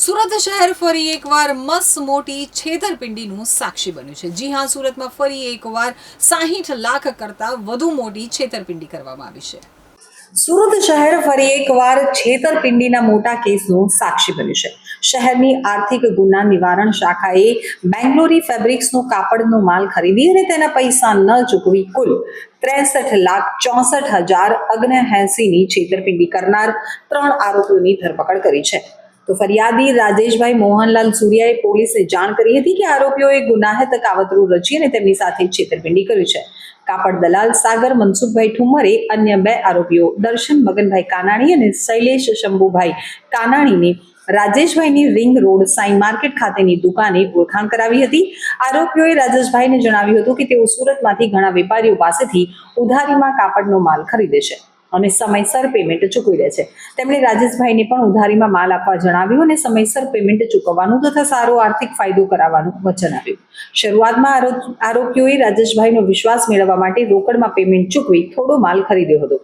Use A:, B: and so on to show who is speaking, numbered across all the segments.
A: સુરત શહેર ફરી એકવાર મસ મોટી છેતરપિંડીનું સાક્ષી બન્યું છે. જી હા, સુરતમાં ફરી એકવાર સાહીઠ લાખ કરતાં વધુ મોટી છેતરપિંડી કરવામાં આવી છે. સુરત શહેર ફરી એકવાર છેતરપિંડીના મોટા કેસનું સાક્ષી બન્યું છે. શહેરની આર્થિક ગુના નિવારણ શાખાએ બેંગ્લોરી ફેબ્રિક્સનો કાપડનો માલ ખરીદી અને તેના પૈસા ન ચૂકવી કુલ ત્રેસઠ લાખ ચોસઠ હજાર અગ્નએંસીની છેતરપિંડી કરનાર ત્રણ આરોપીઓની ધરપકડ કરી છે. તો ફરિયાદી રાજેશભાઈ મોહનલાલ સૂર્યાએ પોલીસને જાણ કરી હતી કે આરોપીઓએ ગુનાહિત કાવતરું રચી અને તેમની સાથે છેતરપિંડી કરી છે. કાપડ દલાલ સાગર, મનસુખભાઈ ઠુમ્મરે અન્ય બે આરોપીઓ, દર્શન મગનભાઈ કાનાણી અને શૈલેષ શંભુભાઈ કાનાણીને રાજેશભાઈની રિંગ રોડ સાઈ માર્કેટ ખાતેની દુકાને ઓળખાણ કરાવી હતી. આરોપીઓએ રાજેશભાઈને જણાવ્યું હતું કે તેઓ સુરતમાંથી ઘણા વેપારીઓ પાસેથી ઉધારીમાં કાપડનો માલ ખરીદે છે. અને સમયસર પેમેન્ટ ચૂકવી દે છે. તેમણે રાજેશભાઈને પણ ઉધારીમાં માલ આપવા જણાવ્યું અને સમયસર પેમેન્ટ ચૂકવવાનું તથા સારો આર્થિક ફાયદો કરાવવાનું વચન આપ્યું. શરૂઆતમાં આરોપીઓએ રાજેશભાઈનો વિશ્વાસ મેળવવા માટે રોકડમાં પેમેન્ટ ચૂકવી થોડો માલ ખરીદ્યો હતો.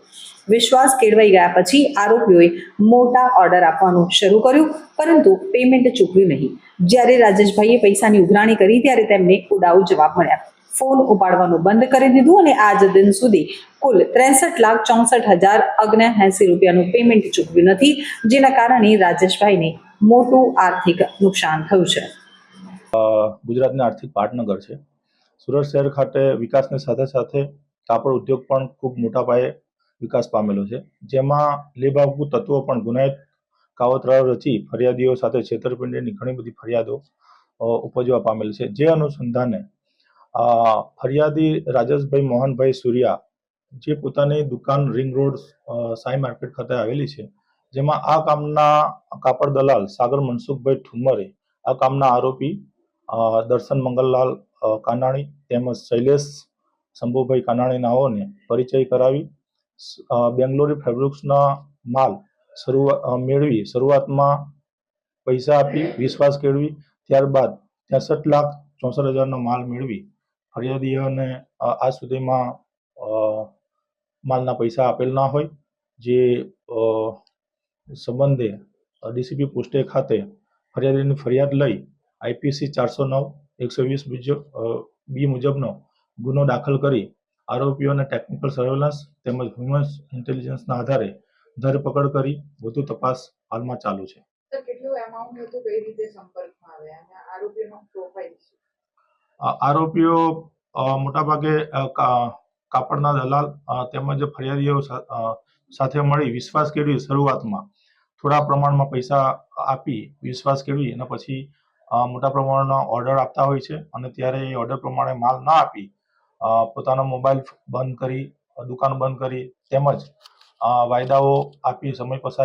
A: વિશ્વાસ કેળવાઈ ગયા પછી આરોપીઓએ મોટા ઓર્ડર આપવાનું શરૂ કર્યું, પરંતુ પેમેન્ટ ચૂકવ્યું નહીં. જ્યારે રાજેશભાઈએ પૈસાની ઉઘરાણી કરી, ત્યારે તેમને ઉડાઉ જવાબ મળ્યા. ફોન ઉપાડવાનું બંધ કરી દીધું અને આજ દિન સુધી કુલ ત્રેસઠ લાખ ચોસઠ હજાર અગ્નેએંસી રૂપિયાનું પેમેન્ટ ચૂકવ્યું નથી, જેના કારણે રાજેશભાઈને મોટું આર્થિક નુકસાન થયું છે.
B: ગુજરાતના આર્થિક પાટનગર છે. સુરત શહેર ખાતે વિકાસની સાથે સાથે કાપડ ઉદ્યોગ પણ ખૂબ મોટા પાયે વિકાસ પામેલો છે. જેમાં લેભાગુ તત્વો પણ ગુનાહિત કાવતરાઓ રચી, ફરિયાદીઓ સાથે છેતરપિંડીની ઘણી બધી ફરિયાદો ઉપજવા પામેલ છે. જે અનુસંધાને ફરિયાદી રાજેશભાઈ મોહનભાઈ સૂર્યા, જે પોતાની દુકાન રિંગ રોડ સાઈ માર્કેટ ખાતે આવેલી છે, જેમાં આ કામના કાપડ દલાલ સાગર મનસુખભાઈ ઠુમ્મરે આ કામના આરોપી દર્શન મંગલલાલ કાનાણી તેમજ શૈલેષ શંભુભાઈ કાનાણી નાઓને પરિચય કરાવી બેંગ્લોરી ફેબ્રિક્સના માલ શરૂઆત મેળવી, શરૂઆતમાં પૈસા આપી, વિશ્વાસ કેળવી, ત્યારબાદ ત્રેસઠ લાખ ચોસઠ હજારનો માલ મેળવી ફરિયાદીઓને આજ સુધીમાં માલના પૈસા આપેલ ના હોય, જે સંબંધે ડીસીપી પોસ્ટે ખાતે ફરિયાદીની ફરિયાદ લઈ આઈપીસી ચારસો નવ, એકસો વીસ બીજો બી મુજબનો ગુનો દાખલ કરી આરોપીઓને ટેકનિકલ સર્વેલન્સ તેમજ હ્યુમન ઇન્ટેલિજન્સના આધારે ધરપકડ કરી વધુ તપાસ હાલમાં ચાલુ છે.
C: કેટલું એમાઉન્ટ હતું, કઈ રીતે સંપર્કમાં આવ્યા? અને આરોપીનો પ્રોફાઇલ
B: આ આરોપીઓ મોટાભાગે કાપડના દલાલ તેમજ ફરિયાદીઓ સાથે મળી વિશ્વાસ કેળવી શરૂઆતમાં. થોડા પ્રમાણમાં પૈસા આપી વિશ્વાસ કેળવી અને પછી મોટા પ્રમાણમાં ઓર્ડર આપતા હોય છે અને ત્યારે એ ઓર્ડર પ્રમાણે માલ ના આપી પોતાનો મોબાઈલ બંધ કરી, દુકાન બંધ કરી તેમજ વાયદાઓ આપી સમય પસાર